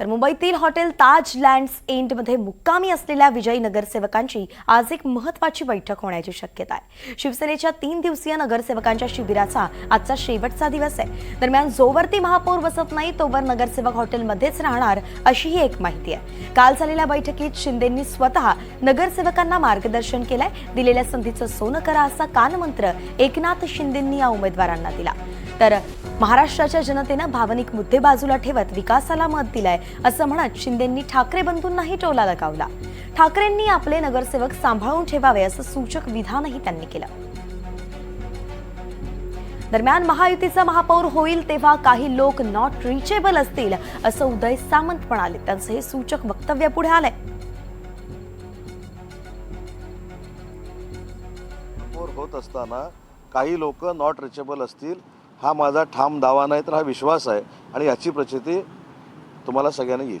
तर मुंबईतील हॉटेल ताज लँड्स एंडमध्ये मुक्कामी असलेल्या विजयी नगरसेवकांची आज एक महत्वाची बैठक होण्याची शक्यता आहे. शिवसेनेच्या तीन दिवसीय नगरसेवकांच्या शिबिराचा आजचा शेवटचा दिवस आहे. दरम्यान जोवरती महापौर बसत नाही तोवर नगरसेवक हॉटेलमध्येच राहणार अशीही एक माहिती आहे. काल झालेल्या बैठकीत शिंदेंनी स्वतः नगरसेवकांना मार्गदर्शन केलंय दिलेल्या संधीचं सोनं करा असा कानमंत्र एकनाथ शिंदेंनी या उमेदवारांना दिला. तर महाराष्ट्राच्या जनतेनं भावनिक मुद्दे बाजूला ठेवत विकासाला मत दिलाय असं म्हणत शिंदेंनी ठाकरे बंधूंनाही टोला लगावला. ठाकरेंनी आपले नगरसेवक सांभाळून ठेवावे असं सूचक विधानही त्यांनी केलं. दरम्यान महायुतीचा महापौर होईल तेव्हा काही लोक नॉट रिचेबल असतील असं उदय सामंत म्हणाले. त्यांचं हे सूचक वक्तव्य पुढे आलंय. होत असताना काही लोक नॉट रिचेबल असतील हा माझा ठाम दावा नाही तर हा विश्वास आहे. आणि याची प्रचिती तुम्हाला सगळ्यांना येईल.